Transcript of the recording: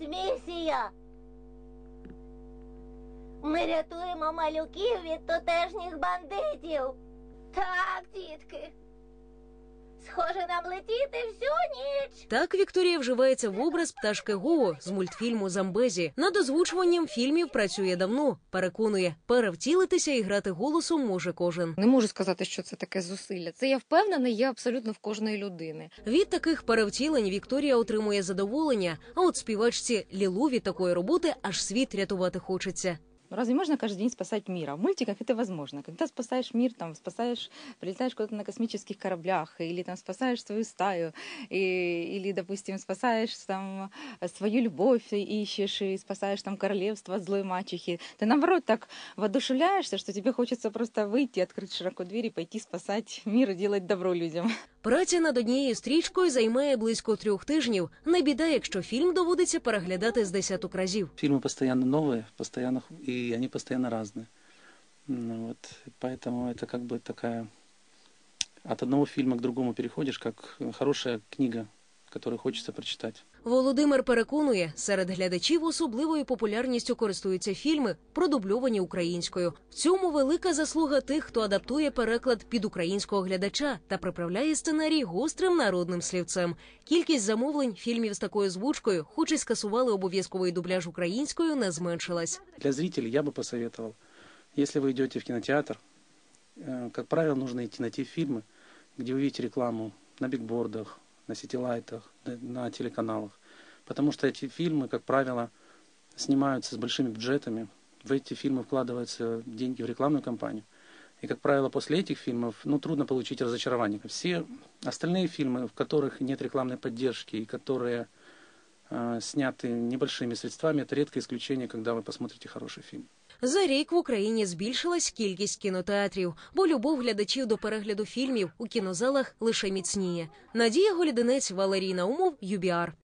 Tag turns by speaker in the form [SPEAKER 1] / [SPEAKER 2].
[SPEAKER 1] місія. Ми рятуємо малюків від тутешніх бандитів. Так, дітки. Схоже, нам летіти всю.
[SPEAKER 2] Так Вікторія вживається в образ пташки Гого з мультфільму Замбезі. Над озвучуванням фільмів працює давно. Переконує, перевтілитися і грати голосом може кожен.
[SPEAKER 3] Не можу сказати, що це таке зусилля. Це я впевнена, є абсолютно в кожної людини.
[SPEAKER 2] Від таких перевтілень Вікторія отримує задоволення. А от співачці Лілу від такої роботи аж світ рятувати хочеться.
[SPEAKER 4] Разве можно каждый день спасать мир? А в мультиках это возможно. Когда спасаешь мир, там спасаешь, прилетаешь куда-то на космических кораблях, или там спасаешь свою стаю, и, или, допустим, спасаешь там свою любовь, и ищешь, и спасаешь там королевство от злой мачехи. Ты наоборот так воодушевляешься, что тебе хочется просто выйти, открыть широко дверь и пойти спасать мир и делать добро людям.
[SPEAKER 2] Праця над однією стрічкою займає близько трьох тижнів. Не біда, якщо фільм доводиться переглядати з десяток разів.
[SPEAKER 5] Фильмы постоянно новые, постоянно, и они постоянно разные. Ну, вот, поэтому это как бы такая... От одного фильма к другому переходишь, как хорошая книга, которую хочется прочитать.
[SPEAKER 2] Володимир переконує, серед глядачів особливою популярністю користуються фільми, продубльовані українською. В цьому велика заслуга тих, хто адаптує переклад під українського глядача та приправляє сценарій гострим народним слівцем. Кількість замовлень фільмів з такою звучкою, хоч і скасували обов'язковий дубляж українською, не зменшилась.
[SPEAKER 5] Для зрителей я бы посоветовал, если вы идете в кинотеатр, э, как правило, нужно идти на те фильмы, где вы видите рекламу на бигбордах, На сетилайтах, на- на телеканалах. Потому что эти фильмы, как правило, снимаются с большими бюджетами. В эти фильмы вкладываются деньги в рекламную кампанию. И, как правило, после этих фильмов ну, трудно получить разочарование. Все остальные фильмы, в которых нет рекламной поддержки и которые э, сняты небольшими средствами, это редкое исключение, когда вы посмотрите хороший фильм.
[SPEAKER 2] За рік в Україні збільшилась кількість кінотеатрів, бо любов глядачів до перегляду фільмів у кінозалах лише міцніє. Надія Голідинець, Валерій Наумов, ЮБІАР.